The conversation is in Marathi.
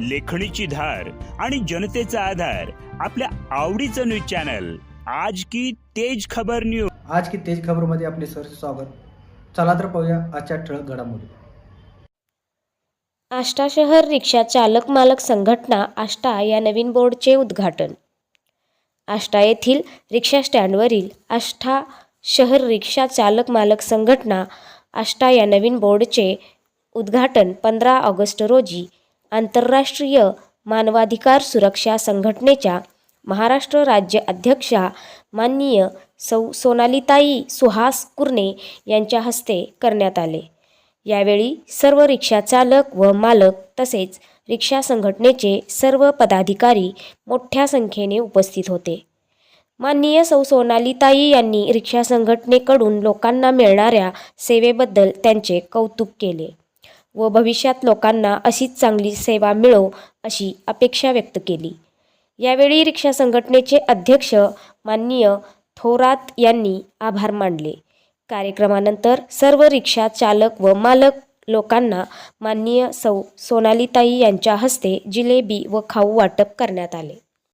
लेखणीची धार आणि जनतेचा आधार आपल्या आवडीचं न्यूज चॅनल. आज की तेज खबर न्यूज आज की तेज खबरमध्ये आपले सर स्वागत. चला तर पाहूया आजच्या ठळक घडामोडी. आष्टा शहर रिक्षा चालक मालक संघटना आष्टा या नवीन बोर्डचे उद्घाटन. आष्टा येथील रिक्षा स्टँडवरील आष्टा शहर रिक्षा चालक मालक संघटना आष्टा या नवीन बोर्डचे उद्घाटन पंधरा ऑगस्ट रोजी आंतरराष्ट्रीय मानवाधिकार सुरक्षा संघटनेच्या महाराष्ट्र राज्य अध्यक्षा माननीय सौ सोनालीताई सुहास कुर्णे यांच्या हस्ते करण्यात आले. यावेळी सर्व रिक्षा चालक व मालक तसेच रिक्षा संघटनेचे सर्व पदाधिकारी मोठ्या संख्येने उपस्थित होते. माननीय सौ सोनालीताई यांनी रिक्षा संघटनेकडून लोकांना मिळणाऱ्या सेवेबद्दल त्यांचे कौतुक केले. व भविष्यात लोकांना अशीच चांगली सेवा मिळो अशी अपेक्षा व्यक्त केली. यावेळी रिक्षा संघटनेचे अध्यक्ष माननीय थोरात यांनी आभार मानले. कार्यक्रमानंतर सर्व रिक्षा चालक व मालक लोकांना माननीय सौ सोनालीताई यांच्या हस्ते जिलेबी व खाऊ वाटप करण्यात आले.